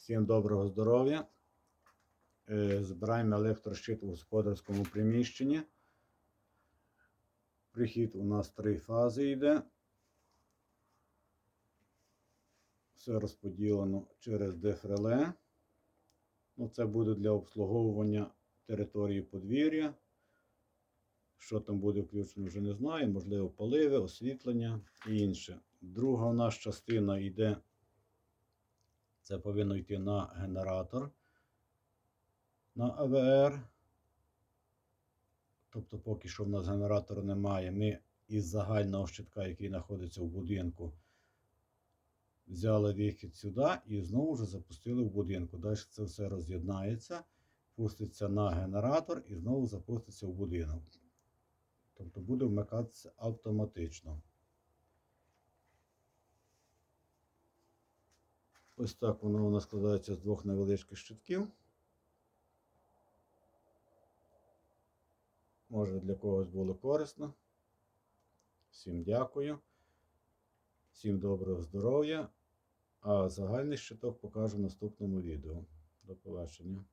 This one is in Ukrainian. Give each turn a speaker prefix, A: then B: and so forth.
A: Всім доброго здоров'я. Е, Збираємо електрощит у господарському приміщенні. Прихід у нас три фази йде. Все розподілено через дефреле. Ну, це буде для обслуговування території подвір'я. Що там буде включено, вже не знаю. Можливо, поливи, освітлення і інше. Друга у нас частина йде. Це повинно йти на генератор на АВР. Тобто, поки що в нас генератора немає, ми із загального щитка, який знаходиться в будинку, взяли вихід сюди і знову вже запустили в будинку. Далі це все роз'єднається, пуститься на генератор і знову запуститься в будинок. Тобто буде вмикатися автоматично. Ось так воно у нас складається з двох невеличких щитків. Може для когось було корисно. Всім дякую. Всім доброго здоров'я. А загальний щиток покажу в наступному відео. До побачення.